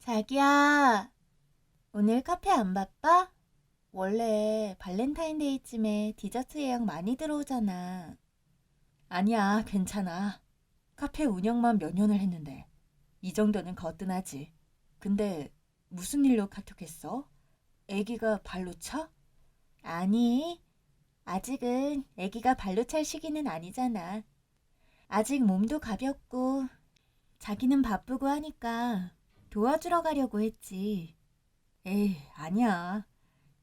자기야, 오늘 카페 안 바빠? 원래 발렌타인데이쯤에 디저트 예약 많이 들어오잖아. 아니야, 괜찮아. 카페 운영만 몇 년을 했는데 이 정도는 거뜬하지. 근데 무슨 일로 카톡했어? 애기가 발로 차? 아니, 아직은 애기가 발로 찰 시기는 아니잖아. 아직 몸도 가볍고 자기는 바쁘고 하니까 도와주러 가려고 했지. 에이, 아니야.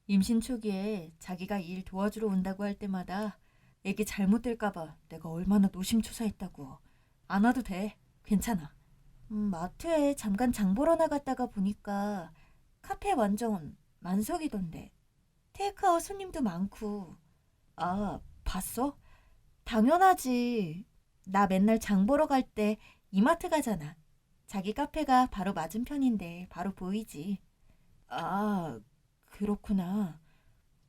임신 초기에 자기가 일 도와주러 온다고 할 때마다 애기 잘못될까봐 내가 얼마나 노심초사했다고. 안 와도 돼. 괜찮아. 음, 마트에 잠깐 장 보러 나갔다가 보니까 카페 완전 만석이던데. 테이크아웃 손님도 많고. 아, 봤어? 당연하지. 나 맨날 장 보러 갈 때 이마트 가잖아. 자기 카페가 바로 맞은편인데 바로 보이지. 아, 그렇구나.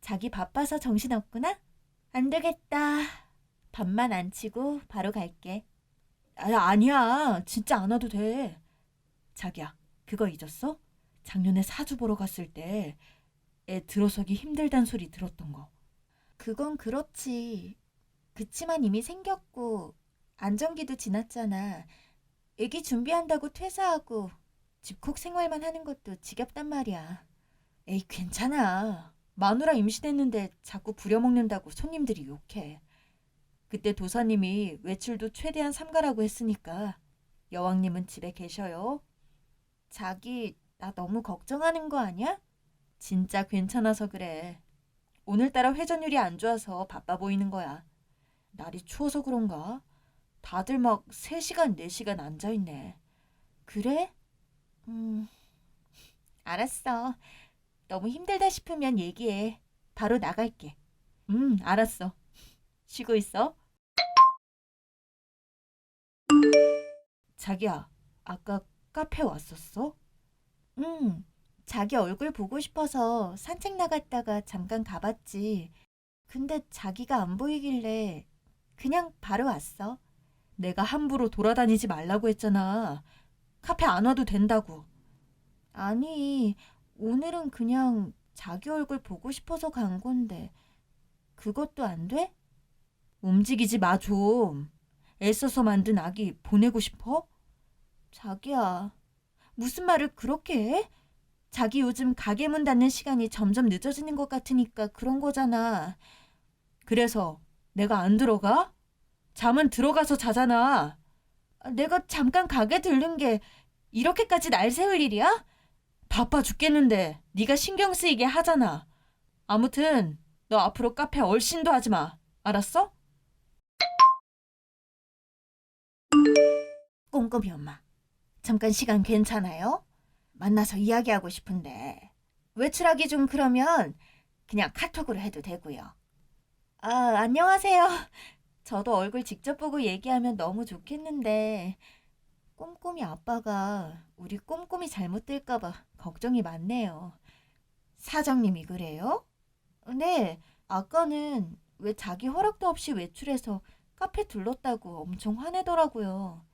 자기 바빠서 정신없구나? 안 되겠다. 밥만 안 치고 바로 갈게. 아, 아니야. 진짜 안 와도 돼. 자기야, 그거 잊었어? 작년에 사주 보러 갔을 때 애 들어서기 힘들단 소리 들었던 거. 그건 그렇지. 그치만 이미 생겼고 안정기도 지났잖아. 애기 준비한다고 퇴사하고 집콕 생활만 하는 것도 지겹단 말이야. 에이, 괜찮아. 마누라 임신했는데 자꾸 부려먹는다고 손님들이 욕해. 그때 도사님이 외출도 최대한 삼가라고 했으니까 여왕님은 집에 계셔요. 자기, 나 너무 걱정하는 거 아니야? 진짜 괜찮아서 그래. 오늘따라 회전율이 안 좋아서 바빠 보이는 거야. 날이 추워서 그런가? 다들 막 3시간, 4시간 앉아있네. 그래? 음, 알았어. 너무 힘들다 싶으면 얘기해. 바로 나갈게. 음, 알았어. 쉬고 있어. 자기야, 아까 카페 왔었어? 응, 자기 얼굴 보고 싶어서 산책 나갔다가 잠깐 가봤지. 근데 자기가 안 보이길래 그냥 바로 왔어. 내가 함부로 돌아다니지 말라고 했잖아. 카페 안 와도 된다고. 아니, 오늘은 그냥 자기 얼굴 보고 싶어서 간 건데, 그것도 안 돼? 움직이지 마, 좀. 애써서 만든 아기 보내고 싶어? 자기야, 무슨 말을 그렇게 해? 자기 요즘 가게 문 닫는 시간이 점점 늦어지는 것 같으니까 그런 거잖아. 그래서 내가 안 들어가? 잠은 들어가서 자잖아. 내가 잠깐 가게 들른 게 이렇게까지 날 세울 일이야? 바빠 죽겠는데 네가 신경 쓰이게 하잖아. 아무튼 너 앞으로 카페 얼씬도 하지 마. 알았어? 꼼꼼히 엄마. 잠깐 시간 괜찮아요? 만나서 이야기하고 싶은데 외출하기 좀 그러면 그냥 카톡으로 해도 되고요. 아, 안녕하세요. 저도 얼굴 직접 보고 얘기하면 너무 좋겠는데 꼼꼼히 아빠가 우리 꼼꼼히 잘못될까봐 걱정이 많네요. 사장님이 그래요? 네, 아까는 왜 자기 허락도 없이 외출해서 카페 들렀다고 엄청 화내더라고요.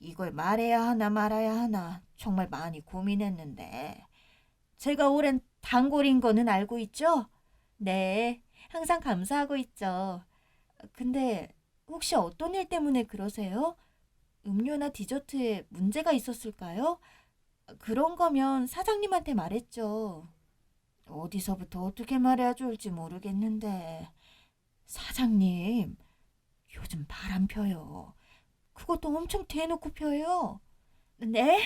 이걸 말해야 하나 말아야 하나 정말 많이 고민했는데 제가 오랜 단골인 거는 알고 있죠? 네, 항상 감사하고 있죠. 근데 혹시 어떤 일 때문에 그러세요? 음료나 디저트에 문제가 있었을까요? 그런 거면 사장님한테 말했죠. 어디서부터 어떻게 말해야 좋을지 모르겠는데. 사장님, 요즘 바람 펴요. 그것도 엄청 대놓고 펴요. 네?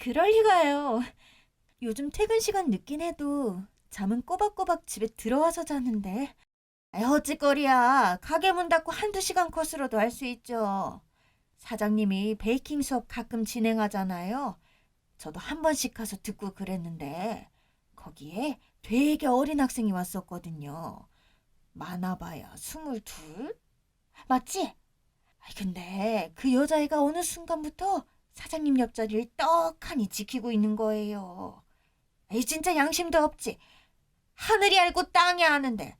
그럴 리가요. 요즘 퇴근 시간 늦긴 해도 잠은 꼬박꼬박 집에 들어와서 자는데. 어찌거리야. 가게 문 닫고 한두 시간 컷으로도 할 수 있죠. 사장님이 베이킹 수업 가끔 진행하잖아요. 저도 한 번씩 가서 듣고 그랬는데 거기에 되게 어린 학생이 왔었거든요. 많아봐야 스물둘? 맞지? 근데 그 여자애가 어느 순간부터 사장님 옆자리를 떡하니 지키고 있는 거예요. 진짜 양심도 없지. 하늘이 알고 땅이 아는데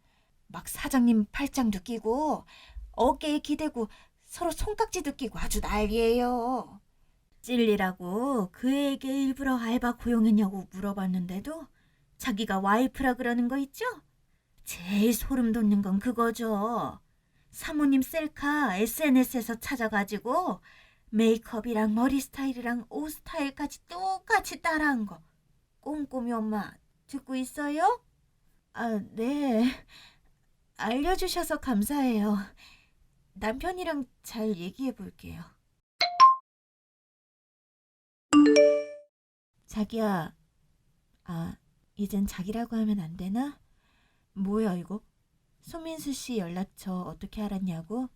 막 사장님 팔짱도 끼고 어깨에 기대고 서로 손깍지도 끼고 아주 난리예요. 찔리라고 그 애에게 일부러 알바 고용했냐고 물어봤는데도 자기가 와이프라 그러는 거 있죠? 제일 소름 돋는 건 그거죠. 사모님 셀카 SNS에서 찾아가지고 메이크업이랑 머리 스타일이랑 옷 스타일까지 똑같이 따라한 거. 꼼꼼히 엄마 듣고 있어요? 아, 네. 알려주셔서 감사해요. 남편이랑 잘 얘기해 볼게요. 자기야, 아, 이젠 자기라고 하면 안 되나? 뭐야, 이거? 손민수 씨 연락처 어떻게 알았냐고?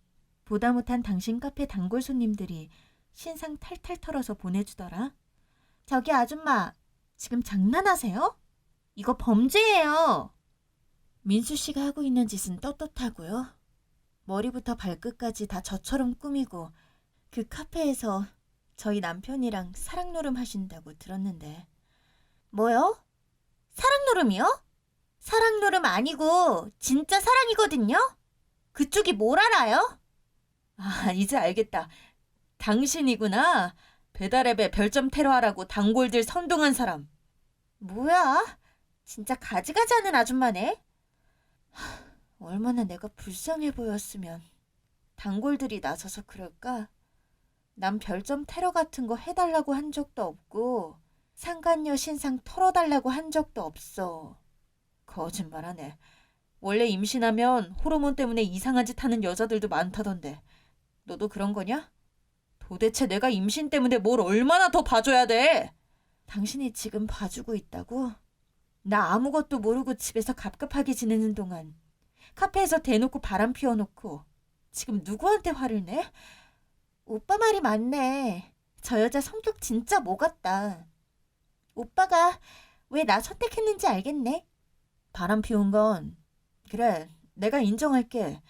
보다 못한 당신 카페 단골 손님들이 신상 탈탈 털어서 보내주더라. 저기 아줌마, 지금 장난하세요? 이거 범죄예요. 민수 씨가 하고 있는 짓은 떳떳하고요. 머리부터 발끝까지 다 저처럼 꾸미고 그 카페에서 저희 남편이랑 사랑 노름 하신다고 들었는데. 뭐요? 사랑 노름이요? 사랑 노름 아니고 진짜 사랑이거든요? 그쪽이 뭘 알아요? 아, 이제 알겠다. 당신이구나. 배달앱에 별점 테러하라고 단골들 선동한 사람. 뭐야? 진짜 가지가지 하는 아줌마네? 하, 얼마나 내가 불쌍해 보였으면 단골들이 나서서 그럴까? 난 별점 테러 같은 거 해달라고 한 적도 없고 상간녀 신상 털어달라고 한 적도 없어. 거짓말하네. 원래 임신하면 호르몬 때문에 이상한 짓 하는 여자들도 많다던데. 너도 그런 거냐? 도대체 내가 임신 때문에 뭘 얼마나 더 봐줘야 돼? 당신이 지금 봐주고 있다고? 나 아무것도 모르고 집에서 갑갑하게 지내는 동안 카페에서 대놓고 바람 피워놓고 지금 누구한테 화를 내? 오빠 말이 맞네. 저 여자 성격 진짜 뭐 같다. 오빠가 왜 나 선택했는지 알겠네. 바람 피운 건 그래 내가 인정할게.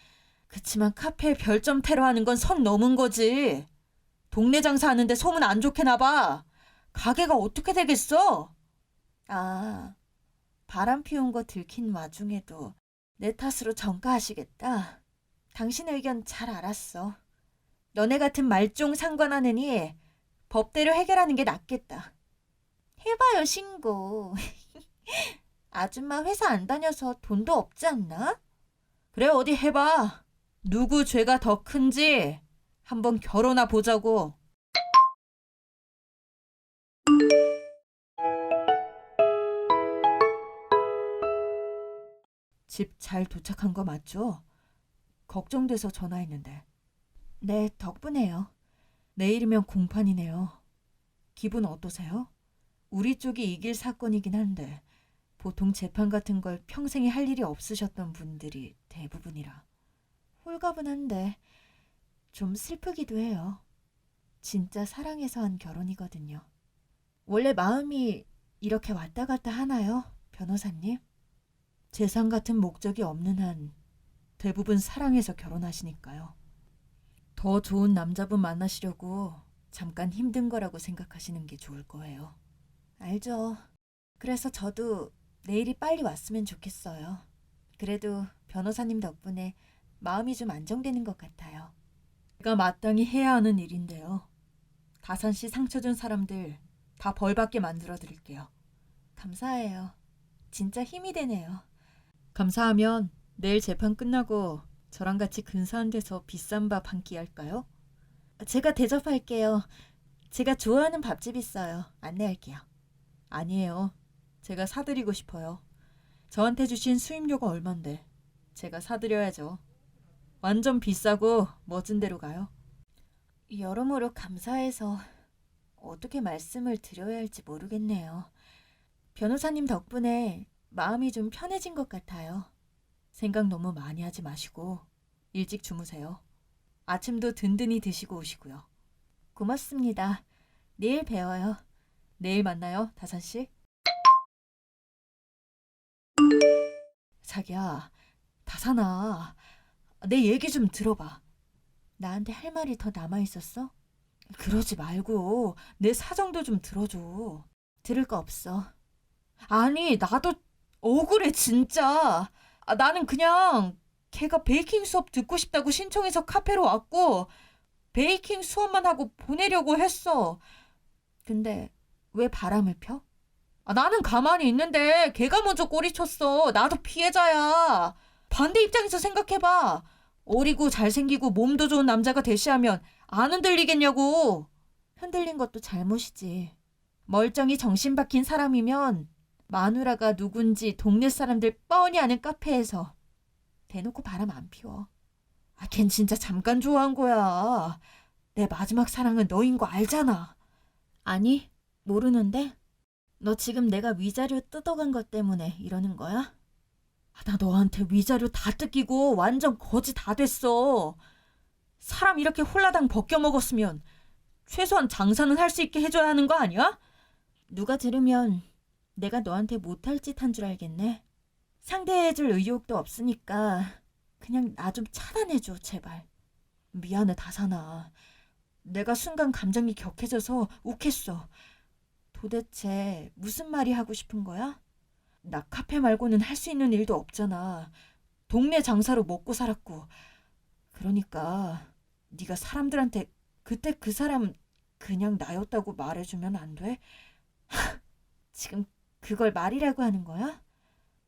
그치만 카페에 별점 테러하는 건 선 넘은 거지. 동네 장사하는데 소문 안 좋게 나봐. 가게가 어떻게 되겠어? 아, 바람 피운 거 들킨 와중에도 내 탓으로 전가하시겠다. 당신 의견 잘 알았어. 너네 같은 말종 상관하느니 법대로 해결하는 게 낫겠다. 해봐요, 신고. 아줌마 회사 안 다녀서 돈도 없지 않나? 그래, 어디 해봐. 누구 죄가 더 큰지 한번 결혼나 보자고. 집 잘 도착한 거 맞죠? 걱정돼서 전화했는데. 네, 덕분에요. 내일이면 공판이네요. 기분 어떠세요? 우리 쪽이 이길 사건이긴 한데 보통 재판 같은 걸 평생에 할 일이 없으셨던 분들이 대부분이라 홀가분한데 좀 슬프기도 해요. 진짜 사랑해서 한 결혼이거든요. 원래 마음이 이렇게 왔다 갔다 하나요, 변호사님? 재산 같은 목적이 없는 한 대부분 사랑해서 결혼하시니까요. 더 좋은 남자분 만나시려고 잠깐 힘든 거라고 생각하시는 게 좋을 거예요. 알죠. 그래서 저도 내일이 빨리 왔으면 좋겠어요. 그래도 변호사님 덕분에 마음이 좀 안정되는 것 같아요. 제가 마땅히 해야 하는 일인데요. 다산 씨 상처 준 사람들 다 벌받게 만들어 드릴게요. 감사해요. 진짜 힘이 되네요. 감사하면 내일 재판 끝나고 저랑 같이 근사한 데서 비싼 밥 한 끼 할까요? 제가 대접할게요. 제가 좋아하는 밥집 있어요. 안내할게요. 아니에요. 제가 사드리고 싶어요. 저한테 주신 수임료가 얼만데 제가 사드려야죠. 완전 비싸고 멋진 데로 가요. 여러모로 감사해서 어떻게 말씀을 드려야 할지 모르겠네요. 변호사님 덕분에 마음이 좀 편해진 것 같아요. 생각 너무 많이 하지 마시고 일찍 주무세요. 아침도 든든히 드시고 오시고요. 고맙습니다. 내일 뵈어요. 내일 만나요, 다산 씨. 자기야, 다산아, 내 얘기 좀 들어봐. 나한테 할 말이 더 남아 있었어? 그러지 말고 내 사정도 좀 들어줘. 들을 거 없어. 아니, 나도 억울해 진짜. 아, 나는 그냥 걔가 베이킹 수업 듣고 싶다고 신청해서 카페로 왔고 베이킹 수업만 하고 보내려고 했어. 근데 왜 바람을 펴? 아, 나는 가만히 있는데 걔가 먼저 꼬리쳤어. 나도 피해자야. 반대 입장에서 생각해봐. 어리고 잘생기고 몸도 좋은 남자가 대시하면 안 흔들리겠냐고. 흔들린 것도 잘못이지. 멀쩡히 정신 박힌 사람이면 마누라가 누군지 동네 사람들 뻔히 아는 카페에서 대놓고 바람 안 피워. 아, 걘 진짜 잠깐 좋아한 거야. 내 마지막 사랑은 너인 거 알잖아. 아니, 모르는데? 너 지금 내가 위자료 뜯어간 것 때문에 이러는 거야? 아, 나 너한테 위자료 다 뜯기고 완전 거지 다 됐어. 사람 이렇게 홀라당 벗겨 먹었으면 최소한 장사는 할 수 있게 해줘야 하는 거 아니야? 누가 들으면 내가 너한테 못할 짓 한 줄 알겠네. 상대해줄 의욕도 없으니까 그냥 나 좀 차단해줘, 제발. 미안해, 다사나. 내가 순간 감정이 격해져서 욱했어. 도대체 무슨 말이 하고 싶은 거야? 나 카페 말고는 할 수 있는 일도 없잖아. 동네 장사로 먹고 살았고. 그러니까 네가 사람들한테 그때 그 사람 그냥 나였다고 말해주면 안 돼? 지금 그걸 말이라고 하는 거야?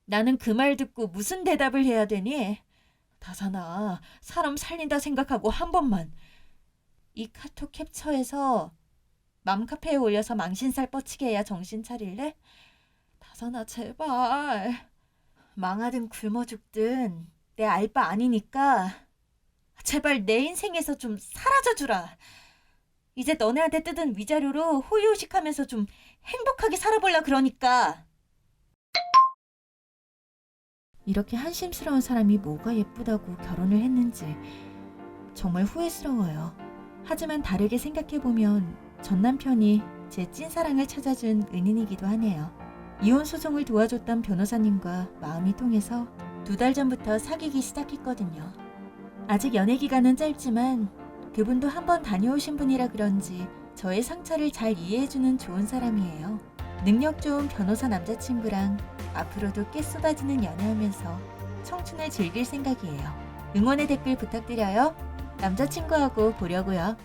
나는 그 말 듣고 무슨 대답을 해야 되니? 다사나, 사람 살린다 생각하고 한 번만. 이 카톡 캡처해서 맘카페에 올려서 망신살 뻗치게 해야 정신 차릴래? 다사나, 제발. 망하든 굶어 죽든 내 알바 아니니까 제발 내 인생에서 좀 사라져 주라. 이제 너네한테 뜯은 위자료로 호의호식하면서 좀 행복하게 살아볼라 그러니까. 이렇게 한심스러운 사람이 뭐가 예쁘다고 결혼을 했는지 정말 후회스러워요. 하지만 다르게 생각해보면 전 남편이 제 찐사랑을 찾아준 은인이기도 하네요. 이혼 소송을 도와줬던 변호사님과 마음이 통해서 두 달 전부터 사귀기 시작했거든요. 아직 연애 기간은 짧지만 그분도 한 번 다녀오신 분이라 그런지 저의 상처를 잘 이해해주는 좋은 사람이에요. 능력 좋은 변호사 남자친구랑 앞으로도 꽤 쏟아지는 연애하면서 청춘을 즐길 생각이에요. 응원의 댓글 부탁드려요. 남자친구하고 보려고요.